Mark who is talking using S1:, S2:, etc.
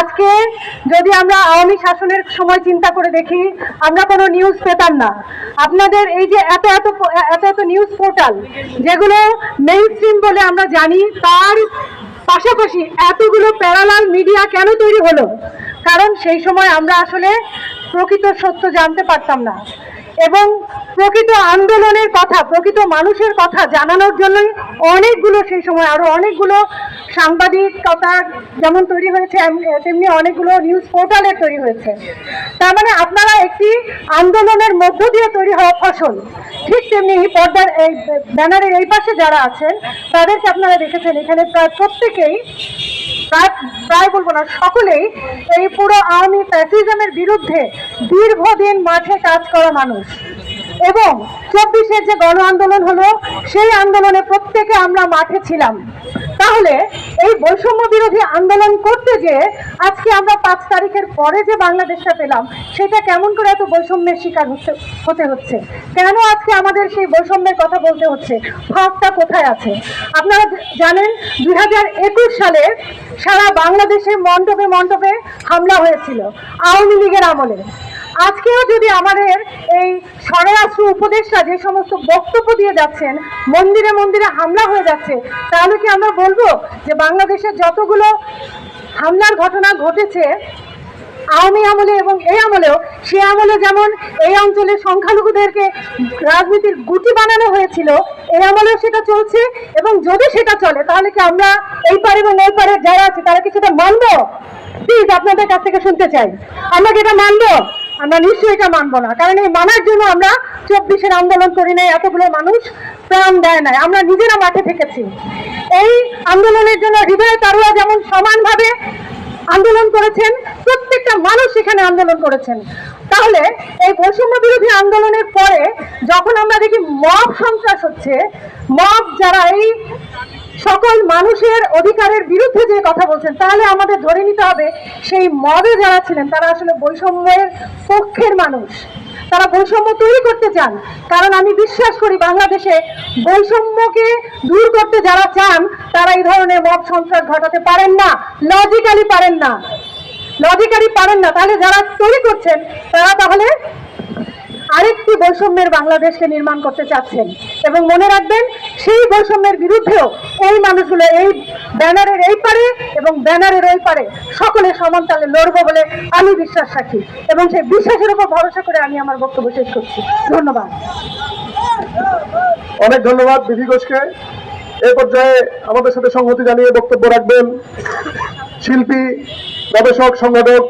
S1: আজকে যদি আমরা আওয়ামী শাসনের সময় চিন্তা করে দেখি, আমরা কোনো নিউজ পেতাম না। আপনাদের এই যে এত এত এত এত নিউজ পোর্টাল যেগুলো মেইন স্ট্রিম বলে আমরা জানি, তার পাশাপাশি এতগুলো প্যারালাল মিডিয়া কেন তৈরি হলো? কারণ সেই সময় আমরা আসলে প্রকৃত সত্য জানতে পারতাম না। এবং প্রকৃত আন্দোলনের কথা, প্রকৃত মানুষের কথা জানানোর জন্যই অনেকগুলো, সেই সময় আরও অনেকগুলো সাংবাদিকতা যেমন তৈরি হয়েছে তেমনি অনেকগুলো নিউজ পোর্টালের তৈরি হয়েছে। তার মানে আপনারা একটি আন্দোলনের মধ্য দিয়ে তৈরি হওয়া ফসল। ঠিক তেমনি এই পর্দার এই ব্যানারের এই পাশে যারা আছেন, তাদেরকে আপনারা দেখেছেন, এখানে প্রায় প্রত্যেকেই, প্রায় প্রায় বলব না, সকলেই এই পুরো আওয়ামী ফ্যাসিজমের বিরুদ্ধে দীর্ঘদিন মাঠে কাজ করা মানুষ। এবং চব্বিশের যে গণ আন্দোলন হলো, সেই আন্দোলনে প্রত্যেকে আমরা মাঠে ছিলাম। তাহলে এই বৈষম্য বিরোধী আন্দোলন করতে যে আজকে আমরা পাঁচ তারিখের পরে যে বাংলাদেশটা পেলাম, সেটা কেমন করে এত বৈষম্যের শিকার হচ্ছে, হতে হচ্ছে? কেন আজকে আমাদের সেই বৈষম্যের কথা বলতে হচ্ছে? ফাঁকটা কোথায় আছে? আপনারা জানেন, দুই হাজার একুশ সালে সারা বাংলাদেশে মণ্ডপে মণ্ডপে হামলা হয়েছিল, আওয়ামী লীগের আমলে। আজকেও যদি আমাদের এই স্বরাষ্ট্র উপদেষ্টা যে সমস্ত বক্তব্য দিয়ে যাচ্ছেন, মন্দিরে মন্দিরে হামলা হয়ে যাচ্ছে, তাহলে কি আমরা বলব যে বাংলাদেশের যতগুলো হামলার ঘটনা ঘটেছে, আওয়ামী আমলে এবং এই আমলেও, সে আমলে যেমন এই অঞ্চলের সংখ্যালঘুদেরকে রাজনীতির গুটি বানানো হয়েছিল, এই আমলেও সেটা চলছে এবং যদি সেটা চলে, তাহলে কি আমরা এই পারে এবং ওই পারে যারা আছে, তারা কি সেটা মানবো? প্লিজ আপনাদের কাছ থেকে শুনতে চাই। আমরা কি এটা মানবো? আমরা নিশ্চয়ই এটা মানবো না। কারণ এই মানার জন্য আমরা চব্বিশের আন্দোলন করি নাই, এতগুলো মানুষ প্রাণ দেয় নাই। আমরা নিজেরা মাঠে থেকেছি। এই আন্দোলনের জন্য হৃদয় তারুয়া যেমন সমানভাবে আন্দোলন করেছেন, প্রত্যেকটা মানুষ সেখানে আন্দোলন করেছেন। তাহলে এই বৈষম্য বিরোধী আন্দোলনের পরে যখন আমরা দেখি মব সন্ত্রাস হচ্ছে, মব যারা এই মানুষের অধিকারের বিরুদ্ধে যে কথা বলছেন, তাহলে আমাদের ধরে নিতে হবে সেই মবে যারা ছিলেন, তারা আসলে বৈষম্যের পক্ষের মানুষ। তারা বৈষম্য তৈরি করতে চান। কারণ আমি বিশ্বাস করি বাংলাদেশে বৈষম্যকে দূর করতে যারা চান, তারা এই ধরনের মব সন্ত্রাস ঘটাতে পারেন না। লজিক্যালি পারেন না। লজিক্যালি পারেন না। তাহলে যারা তৈরি করছেন, তারা তাহলে আরেকটি বৈষম্যের বাংলাদেশকে নির্মাণ করতে চাচ্ছেন। এবং মনে রাখবেন, সেই বিরুদ্ধেও এই মানুষগুলো এই ব্যানারের এই পারে এবং ব্যানারের ওই পারে সকলে সমান তালে লড়বো বলে আমি বিশ্বাস রাখি এবং সেই বিশ্বাসের উপর ভরসা করে আমি আমার বক্তব্য শেষ করছি। ধন্যবাদ।
S2: অনেক ধন্যবাদ বিধি ঘোষকে। এই পর্যায়ে আমাদের সাথে সংহতি জানিয়ে বক্তব্য রাখবেন শিল্পী, গবেষক, সংগঠক